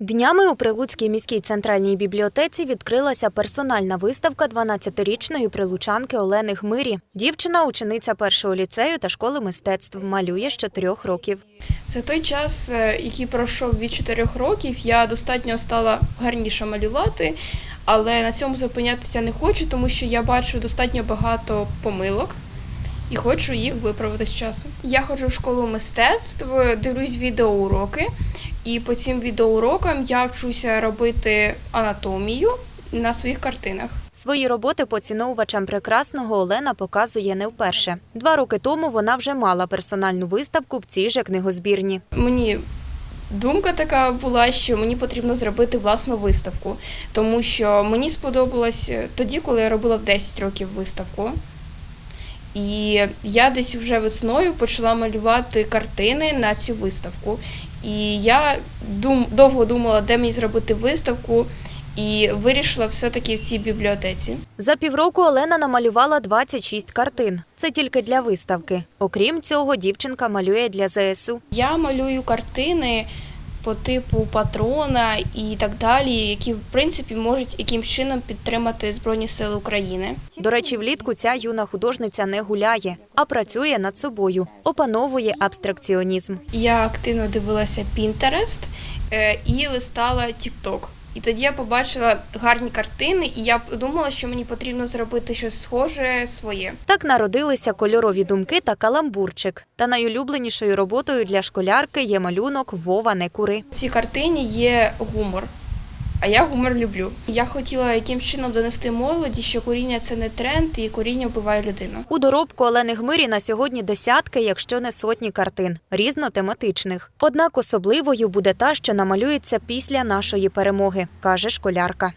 Днями у Прилуцькій міській центральній бібліотеці відкрилася персональна виставка 12-річної прилучанки Олени Гмирі. Дівчина учениця першого ліцею та школи мистецтв малює з чотирьох років. За той час, е, який пройшов від 4 років, я достатньо стала гарніше малювати, але на цьому зупинятися не хочу, тому що я бачу достатньо багато помилок і хочу їх виправити з часом. Я ходжу в школу мистецтв, дивлюсь відеоуроки, і по цим відеоурокам я вчуся робити анатомію на своїх картинах. Свої роботи поціновувачам прекрасного Олена показує не вперше. Два роки тому вона вже мала персональну виставку в цій же книгозбірні. Мені думка така була, що мені потрібно зробити власну виставку, тому що мені сподобалось тоді, коли я робила в 10 років виставку. І я десь вже весною почала малювати картини на цю виставку. І я дум, довго думала, де мені зробити виставку, і вирішила все-таки в цій бібліотеці. За півроку Олена намалювала 26 картин. Це тільки для виставки. Окрім цього, дівчинка малює для ЗСУ. Я малюю картини по типу патрона і так далі, які в принципі можуть якимсь чином підтримати Збройні Сили України. До речі, влітку ця юна художниця не гуляє, а працює над собою, опановує абстракціонізм. Я активно дивилася Pinterest е, і листала TikTok. І тоді я побачила гарні картини, і я подумала, що мені потрібно зробити щось схоже своє. Так народилися кольорові думки та каламбурчик. Та найулюбленішою роботою для школярки є малюнок Вова не кури. В цій картині є гумор. А я гумор люблю. Я хотіла яким чином донести молоді, що коріння це не тренд, і коріння вбиває людину. У доробку Олени Гмирі на сьогодні десятки, якщо не сотні картин, різнотематичних. Однак особливою буде та, що намалюється після нашої перемоги, каже школярка.